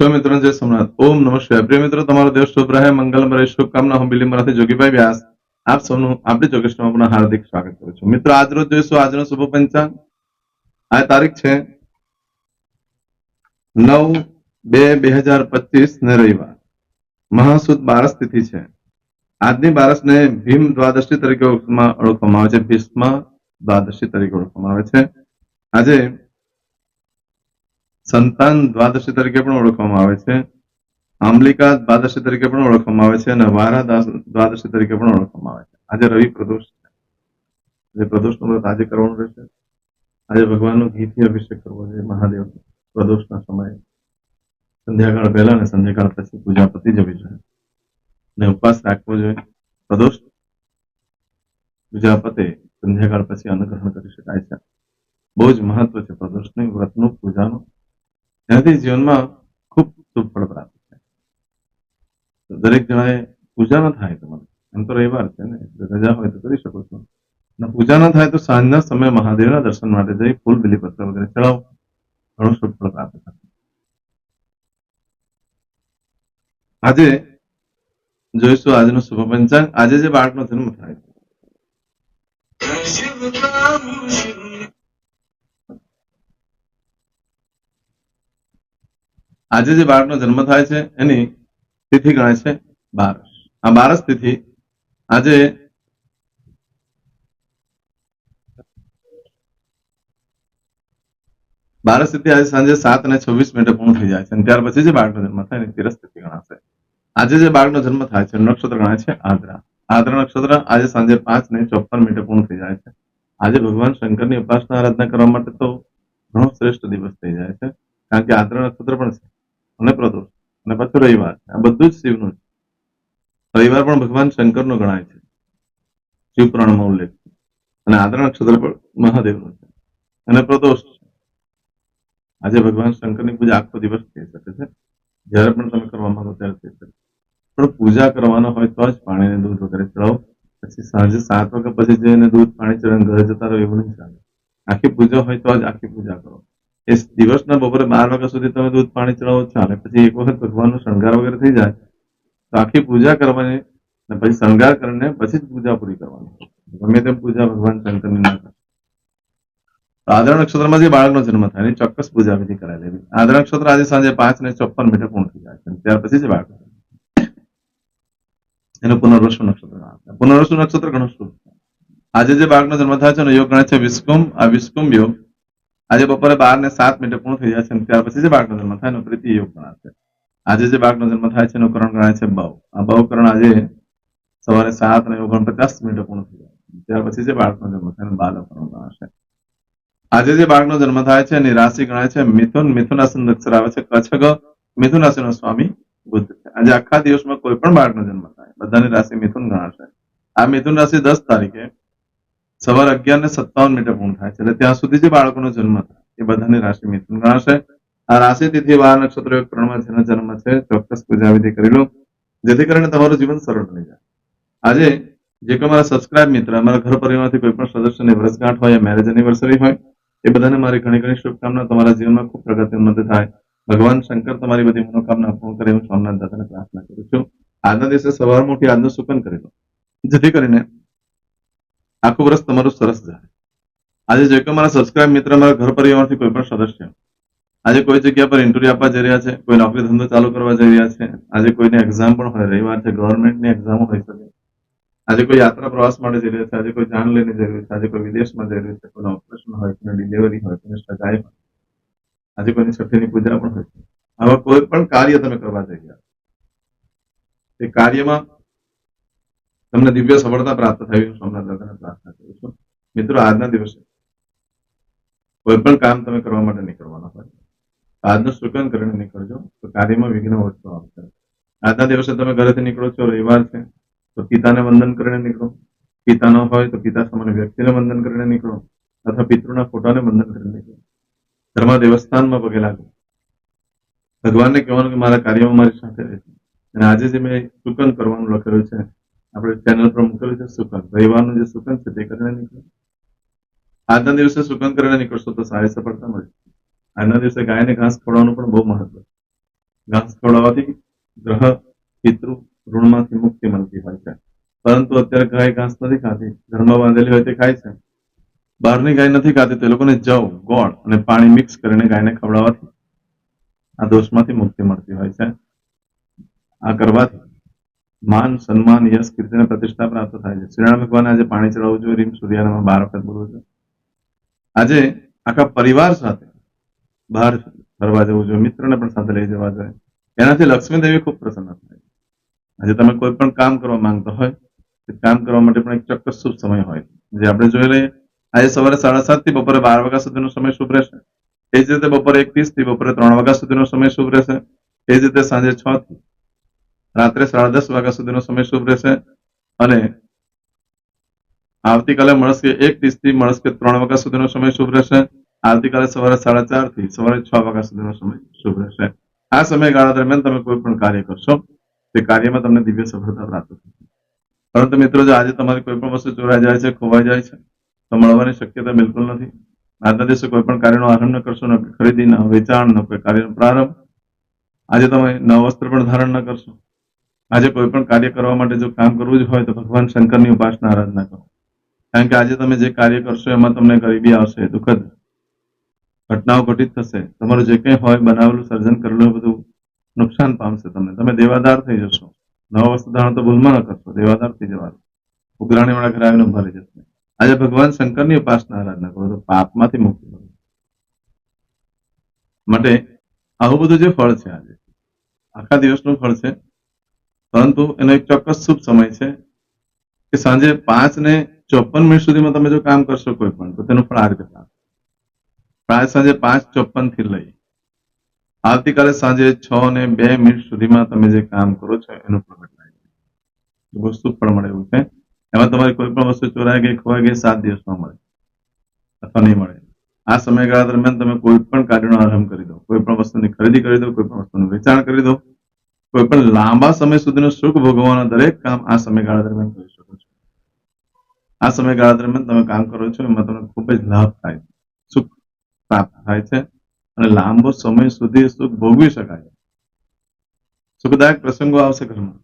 નવ બે બે હજાર પચીસ ને રવિવાર. મહાસુદ બારસ તિથિ છે. આજની બારસને ભીમ દ્વાદશી તરીકે ઓળખવામાં આવે છે. ભીષ્મ દ્વાદશી તરીકે ઓળખવામાં આવે છે. આજે સંતાન દ્વાદશી તરીકે પણ ઓળખવામાં આવે છે. આંબલિકા દ્વાદશી તરીકે પણ ઓળખવામાં આવે છે અને વારા દ્વાદશી તરીકે પણ ઓળખવામાં આવે છે. આજે રવિ પ્રદોષ છે. આજે વ્રત આજે કરવાનું રહેશે. આજે ભગવાનનો ઘીથી અભિષેક કરવો જોઈએ મહાદેવ પ્રદોષના સમયે. સંધ્યાકાળ પહેલા અને સંધ્યાકાળ પછી પૂજા પતી જવી જોઈએ. અને ઉપવાસ રાખવો જોઈએ. પ્રદોષ પૂજા પતે સંધ્યાકાળ પછી અન્નગ્રહણ કરી શકાય છે. બહુ જ મહત્વ છે પ્રદોષની વ્રતનું પૂજાનું. એનાથી જીવનમાં ખૂબ શુભ પ્રાપ્ત થાય. દરેક જણાએ પૂજા ન થાય તમારે. એમ તો રવિવાર છે ને રજા હોય તો કરી શકો છો. અને પૂજા ન થાય તો સાંજના સમયે મહાદેવના દર્શન માટે જઈ ફૂલ બિલીપત્ર વગેરે ચડાવો. ઘણું શુભ ફળ પ્રાપ્ત થાય. આજે જોઈશું આજનો શુભ પંચાંગ. આજે જે બાળકનો જન્મ થાય છે. આજે જે બાળકનો જન્મ થાય છે, એની તિથિ ગણાય છે બાર. આ બારસ તિથિ આજે બારસ તિથિ આજે સાંજે સાત અને છવ્વીસ મિનિટે પૂર્ણ થઈ જાય છે અને ત્યાર પછી જે બાળકનો જન્મ થાય એની તિરસ તિથિ ગણાશે. આજે જે બાળકનો જન્મ થાય છે નક્ષત્ર ગણાય છે આદ્રા. આદ્રા નક્ષત્ર આજે સાંજે પાંચ ને ચોપન મિનિટે પૂર્ણ થઈ જાય છે. આજે ભગવાન શંકરની ઉપાસના આરાધના કરવા માટે તો ઘણો શ્રેષ્ઠ દિવસ થઈ જાય છે, કારણ કે આદ્રા નક્ષત્ર પણ છે. અને પ્રદોષ. અને પાછું રવિવાર. આ બધું જ શિવનું છે. રવિવાર પણ ભગવાન શંકરનો ગણાય છે. શિવ ઉલ્લેખ છે. અને આદ્રા નક્ષત્ર પણ મહાદેવનો છે. અને પ્રદોષ આજે ભગવાન શંકરની પૂજા આખો દિવસ થઈ શકે છે. જ્યારે પણ તમે કરવા માંગો ત્યારે થઈ શકે. પણ પૂજા કરવાનો હોય તો જ પાણીને દૂધ વગેરે ચડાવો. પછી સાંજે સાત વાગ્યા પછી જઈને દૂધ પાણી ચડાવીને ઘરે જતા રહો એવું નહીં ચાલે. આખી પૂજા હોય તો જ આખી પૂજા કરો. એ દિવસના બપોરે બાર વાગ્યા સુધી તમે દૂધ પાણી ચડાવો ચાલે પછી એક વખત ભગવાનનો શણગાર વગેરે થઈ જાય તો આખી પૂજા કરવાની ને પછી શણગાર કરીને પછી જ પૂજા પૂરી કરવાની ગમે તેમ પૂજા ભગવાન શંકરની ના કરે આદરણ નક્ષત્રમાં જે બાળકનો જન્મ થાય એની ચોક્કસ પૂજા વિધિ કરાવી લેવી આદરણ નક્ષત્ર આજે સાંજે પાંચ ને ચોપન મિનિટે પૂર્ણ થઈ જાય છે ત્યાર પછી જ બાળક એનું પુનર્વસુ નક્ષત્ર પુનર્વસુ નક્ષત્ર ઘણું શુભ આજે જે બાળકનો જન્મ થાય છે એનો યોગ ગણાય છે વિસ્કુમ આ વિસ્કુમ યોગ આજે બપોરે બાર ને સાત મિનિટે પૂર્ણ થઈ જાય છે ત્યાર પછી જે બાળકનો જન્મ થાય એનો પ્રીતિ યોગ ગણાશે આજે જે બાળકનો જન્મ થાય છે એનો કરણ ગણાય છે બવ આ બવ કરણ આજે સવારે સાત અને ઓગણપચાસ મિનિટે પૂર્ણ થઈ જાય. ત્યાર પછી જે બાળકનો જન્મ થાય એનો બાલ કરણ ગણાશે આજે જે બાળકનો જન્મ થાય છે એની રાશિ ગણાય છે મિથુન. મિથુન રાશિનું અક્ષર આવે છે કચ્છગ. મિથુન રાશિનો સ્વામી બુદ્ધ છે. આજે આખા દિવસમાં કોઈ પણ બાળકનો જન્મ થાય. બધાની રાશિ મિથુન ગણાશે. આ મિથુન રાશિ દસ તારીખે સવારે અગિયાર ને સત્તાવન મિનિટે પૂર્ણ થાય છે. એટલે ત્યાં સુધી જે બાળકોનો જન્મ થાય, એ બધાની રાશિ મિથુન ગણાશે. આ રાશિ તિથિ વાર નક્ષત્ર યોગ ત્રણમાં જેનો જન્મ છે, ચોક્કસ પૂજા કરી લો. જેથી કરીને તમારું જીવન સરળ બની જાય. આજે જે કોઈ મારા સબસ્ક્રાઇબ મિત્ર અમારા ઘર પરિવારથી કોઈ પણ સદસ્યની વર્ષગાંઠ હોય મેરેજ એનિવર્સરી હોય, એ બધાને મારી ઘણી ઘણી શુભકામના. તમારા જીવનમાં ખૂબ પ્રગતિ ઉન્નતિ થાય. ભગવાન શંકર તમારી બધી મનોકામના પૂર્ણ કરે. હું સોમનાથ દાદાને પ્રાર્થના કરું છું. આજના દિવસે સવાર મોટી આજનું સુકન કરી લો. જેથી કરીને આખું વર્ષ તમારું સરસ જાય આજે જે કોઈ મારા સબસ્ક્રાઇબ મિત્ર મારા ઘર પરિવારથી કોઈ પણ સદસ્ય આજે કોઈ જગ્યા પર ઇન્ટરવ્યુ આપવા જઈ રહ્યા છે, કોઈ નોકરી ધંધો ચાલુ કરવા જઈ રહ્યા છે, આજે કોઈને એક્ઝામ પણ હોય, રવિવાર છે ગવર્મેન્ટની એક્ઝામ હોઈ શકે. આજે કોઈ યાત્રા પ્રવાસ માટે જઈ રહ્યા છે, આજે કોઈ જાન લઈને જઈ રહ્યું છે, આજે કોઈ વિદેશમાં જઈ રહ્યું છે, કોઈ ઓપરેશન હોય, કોઈ ડિલિવરી હોય, કોઈ સગાઈ હોય. આજે કોઈની છઠ્ઠીની પૂજા પણ હોય છે. આવા કોઈ પણ કાર્ય તમે કરવા જઈ રહ્યા એ કાર્યમાં તમને દિવ્ય સફળતા પ્રાપ્ત થવી સોમનાથ દાદાને પ્રાર્થના કરું છું. મિત્રો, આજના દિવસે કોઈ પણ કામ તમે કરવા માટે નીકળવાના હોય. આજનું સુકન કરીને નીકળજો તો કાર્યમાં વિઘ્ન ઓછું આવશે. આજના દિવસે તમે ઘરેથી નીકળો છો, રવિવાર છે, તો પિતાને વંદન કરીને નીકળો. પિતા ન હોય તો પિતા સમાન વ્યક્તિને વંદન કરીને નીકળો અથવા પિતૃના ફોટાને વંદન કરીને નીકળો. ધર્મા દેવસ્થાનમાં પગે લાગો ભગવાનને કહેવાનું કે મારા કાર્યમાં મારી સાથે રહેશે અને આજે જે મેં સુકન કરવાનું લખેલું છે આપણે ચેનલ પર મૂકેલું છે સુકન. રવિવારનું જે સુકન છે તે કરીને નીકળો. આજના દિવસે સુકન કરીને નીકળશો તો સારી સફળતા મળશે. આજના દિવસે ગાયને ઘાસ ખવડાવવાનું પણ બહુ મહત્વ ઘાસ ખવડાવવાથી ગ્રહ, પિતૃ ઋણમાંથી મુક્તિ મળતી હોય છે. પરંતુ અત્યારે ગાય ઘાસ નથી ખાતી. ઘરમાં બાંધેલી હોય તે ખાય છે. બહારની ગાય નથી ખાતી તે લોકોને જવ, ગોળ અને પાણી મિક્સ કરીને ગાયને ખવડાવવાથી આ દોષમાંથી મુક્તિ મળતી હોય છે. આ કરવાથી માન, સન્માન, યશ કીર્તિ અને પ્રતિષ્ઠા પ્રાપ્ત થાય છે. શ્રીરામ ભગવાન આજે પાણી ચડાવવું જોઈએ રીમ સૂર્યાનામાં બાર વખત બોલવું જોઈએ આજે આખા પરિવાર સાથે બહાર ફરવા જવું જોઈએ, મિત્રને પણ સાથે લઈ જવા જોઈએ. એનાથી લક્ષ્મી દેવી ખૂબ પ્રસન્ન થાય આજે તમે કોઈ પણ કામ કરવા માંગતા હોય, તે કામ કરવા માટે પણ એક ચોક્કસ શુભ સમય હોય જે આપણે જોઈ લઈએ, આજે સવારે સાડા સાતથી બપોરે બાર વાગ્યા સુધીનો સમય શુભ રહેશે. એ જ રીતે બપોરે એક ત્રીસથી બપોરે ત્રણ વાગ્યા સુધીનો સમય શુભ રહેશે. એ જ રીતે સાંજે છ થી રાત્રે સાડા દસ વાગ્યા સુધીનો સમય શુભ રહેશે. અને આવતીકાલે મળશે એક ત્રીસથી મળશે ત્રણ વાગ્યા સુધીનો સમય શુભ રહેશે. આવતીકાલે સવારે સાડા ચારથી સવારે છ વાગ્યા સુધીનો સમય શુભ રહેશે. આ સમયગાળા દરમિયાન તમે કોઈ પણ કાર્ય કરશો. તે કાર્યમાં તમને દિવ્ય સફળતા પ્રાપ્ત થશે. પરંતુ મિત્રો, જો આજે તમારી કોઈ પણ વસ્તુ ચોરાઈ જાય છે, ખોવાઈ જાય છે, તો મળવાની શક્યતા બિલકુલ નથી. આજના દિવસે કોઈ પણ કાર્યનો આરંભ ન કરશો, ન ખરીદી, ન વેચાણ, ન કોઈ કાર્યનો પ્રારંભ. આજે તમે નવ વસ્ત્ર પણ ધારણ ન કરશો. આજે કોઈ પણ કાર્ય કરવા માટે જો કામ કરવું જ હોય તો ભગવાન શંકરની ઉપાસના આરાધના કરો. કારણ કે આજે તમે જે કાર્ય કરશો એમાં તમને ગરીબી આવશે, દુઃખદ. ઘટનાઓ ઘટિત થશે. તમારું જે કંઈ હોય બનાવેલું, સર્જન કરેલું બધું નુકસાન પામશે તમને. તમે દેવાદાર થઈ જશો. નવા વસ્તુ ધારણ તો ભૂલમાં ન કરશો. દેવાદાર થઈ જવાનું. ઉઘરાણી વાળા ઘરે આવીને ઊભા જશે. આજે ભગવાન શંકરની ઉપાસના આરાધના કરો. તો પાપમાંથી મુક્તિ મળે. માટે આવું બધું જે ફળ છે આજે, આખા દિવસનું ફળ છે. પરંતુ એનો એક ચોક્કસ શુભ સમય છે કે સાંજે પાંચ ને ચોપન મિનિટ સુધીમાં તમે જો કામ કરશો કોઈ પણ, તો તેનું ફળ આ રીતે પ્રાપ્ત પ્રાય સાંજે પાંચ ચોપનથી લઈ, આવતીકાલે સાંજે છ ને બે મિનિટ સુધીમાં તમે જે કામ કરો છો એનું પ્રગટ લાગે વસ્તુ પણ મળે એવું છે. એમાં તમારી કોઈ પણ વસ્તુ ચોરાઈ ગઈ, ખોવાઈ ગઈ, સાત દિવસમાં મળે અથવા નહીં મળે. આ સમયગાળા દરમિયાન તમે કોઈ પણ કાર્યનો આરંભ કરી દો. કોઈ પણ વસ્તુની ખરીદી કરી દો, કોઈ પણ વસ્તુનું વેચાણ કરી દો. કોઈ પણ લાંબા સમય સુધીનું સુખ ભોગવવાના દરેક કામ આ સમયગાળા દરમિયાન કરી શકો છો. આ સમયગાળા દરમિયાન તમે કામ કરો છો એમાં તમને ખૂબ જ લાભ થાય સુખ પ્રાપ્ત થાય છે અને લાંબો સમય સુધી સુખ ભોગવી શકાય સુખદાયક પ્રસંગો આવશે ઘરમાં.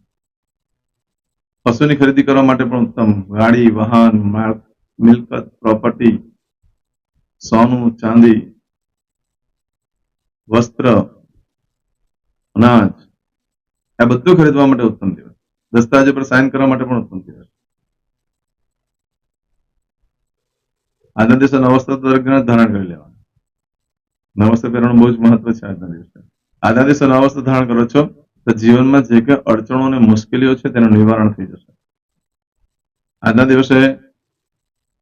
પશુની ખરીદી કરવા માટે પણ ઉત્તમ. ગાડી, વાહન, માળ- મિલકત, પ્રોપર્ટી, સોનું, ચાંદી, વસ્ત્ર, અનાજ આ બધું ખરીદવા માટે ઉત્તમ દિવસ દસ્તાવેજો પર સાઇન કરવા માટે પણ ઉત્તમ દિવસ આજના દિવસે નવસ્ત્ર દરેક ધારણ કરી લેવાનું. નવસ્ત્ર પહેરવાનું બહુ જ મહત્વ છે આજના દિવસે. આજના દિવસે નવસ્ત્ર ધારણ કરો છો તો જીવનમાં જે કંઈ અડચણો અને મુશ્કેલીઓ છે તેનું નિવારણ થઈ જશે. આજના દિવસે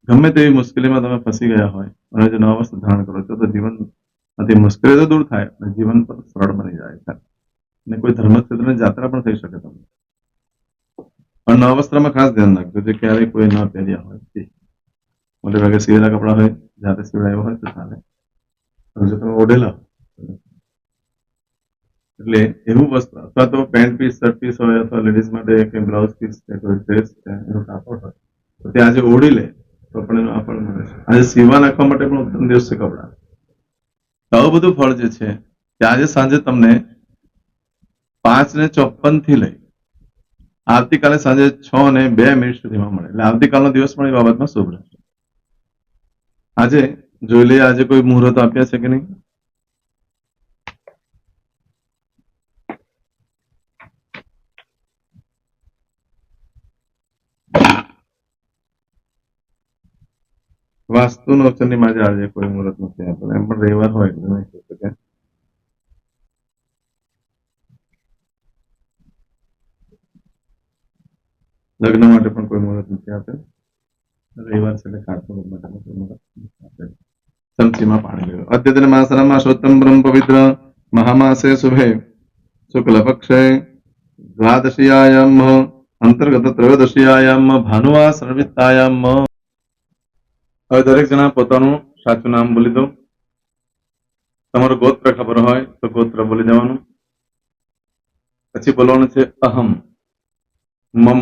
ગમે તેવી મુશ્કેલીમાં તમે ફસી ગયા હોય, અને જો નવા ધારણ કરો છો તો જીવનમાંથી મુશ્કેલી તો દૂર થાય અને જીવન પર સરળ બની જાય છે. અને કોઈ ધર્મક્ષેત્રની જાત્રા પણ થઈ શકે તમને. પણ નવા વસ્ત્રમાં ખાસ ધ્યાન રાખજો, જે ક્યારેય કોઈ ન પહેર્યા હોય મોટે ભાગે સીવેલા કપડા હોય, જાતે સીવડાવ્યા હોય તો ચાલે. જો તમે ઓઢેલા એટલે એવું વસ્ત્ર અથવા તો પેન્ટ પીસ, શર્ટ પીસ હોય, અથવા લેડીઝ માટે કે બ્લાઉઝ પીસ છે કોઈ ડ્રેસ છે એનું કાપડ હોય, તો તે આજે ઓઢી લે, તો પણ એનું આપણ મળે છે. આજે સીવા નાખવા માટે પણ ઉત્તમ દિવસ છે કપડા. તો બધું ફળ જે છે, તે આજે સાંજે તમને પાંચ ને ચોપનથી લઈ આવતીકાલે સાંજે છ ને બે મિનિટ સુધીમાં મળે. એટલે આવતીકાલનો દિવસ પણ એ બાબતમાં શુભ રહેશે. આજે જોઈ લઈએ, આજે કોઈ મુહૂર્ત આપ્યા છે કે નહીં? વાસ્તુ નવચંદી માં આજે કોઈ મુહૂર્ત નથી આપેલું. એમ પણ રવિવાર હોય એટલે નહીં શકે લગ્ન માટે પણ કોઈ મુહૂર્ત નથી આપેલ. રવિવાર છે એટલે ખાટલો માટે પણ કોઈ પાણી લેવું અદ્યતન માસનામાં શોત્તમ બ્રહ્મ પવિત્ર મહામાસે શુભે. શુક્લ પક્ષે દ્વાદશીયાયામ અંતર્ગત ત્રયોદશીયાયામ ભાનુવા સર્વિતાયામ હવે દરેક જણા પોતાનું સાચું નામ બોલી દો. તમારું ગોત્ર ખબર હોય તો ગોત્ર બોલી દેવાનું. પછી બોલવાનું છે અહમ, મમ.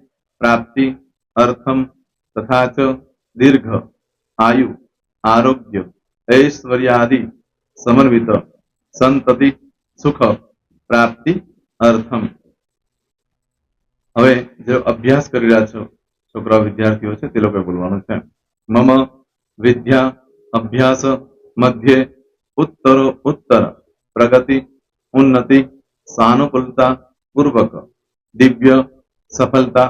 પ્રાપ્તિ અર્થમ તથા ચ દીર્ઘ આયુ આરોગ્ય ઐશ્વર્યાદિ સમન્વિત સંતતિ સુખ પ્રાપ્તિ અર્થમ હવે જે અભ્યાસ કરી રહ્યા છો, છોકરા વિદ્યાર્થીઓ છે, તે લોકોએ બોલવાનું છે. મમ વિદ્યા અભ્યાસ મધ્યે ઉત્તરો ઉત્તર, પ્રગતિ, ઉન્નતિ સાનુકૂલતા પૂર્વક, દિવ્ય સફળતા